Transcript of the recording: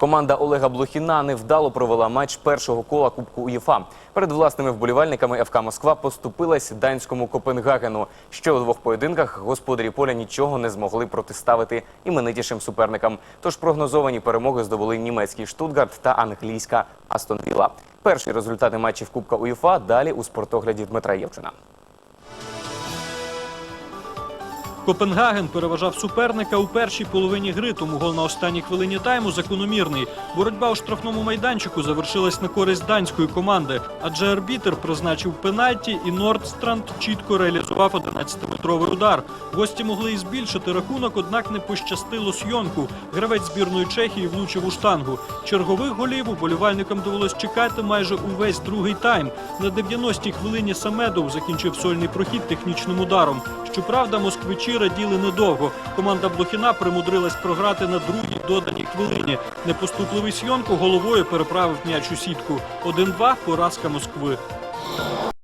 Команда Олега Блохіна невдало провела матч першого кола Кубку УЄФА. Перед власними вболівальниками ФК Москва поступилась данському Копенгагену. Ще у двох поєдинках господарі поля нічого не змогли протиставити іменитішим суперникам. Тож прогнозовані перемоги здобули німецький Штутгарт та англійська Астон Вілла. Перші результати матчів Кубка УЄФА далі у спортогляді Дмитра Євчина. Копенгаген переважав суперника у першій половині гри, тому гол на останній хвилині тайму закономірний. Боротьба у штрафному майданчику завершилась на користь данської команди, адже арбітер призначив пенальті і Нордстранд чітко реалізував 11-метровий удар. Гості могли і збільшити рахунок, однак не пощастило Сйонку. Гравець збірної Чехії влучив у штангу. Чергових голів уболівальникам довелось чекати майже увесь другий тайм. На 90-й хвилині Самедов закінчив сольний прохід технічним ударом. Щоправда, москвичі раділи недовго. Команда Блохіна примудрилась програти на другій доданій хвилині. Непоступливий Сйонко головою переправив м'яч у сітку. 1-2 – поразка Москви.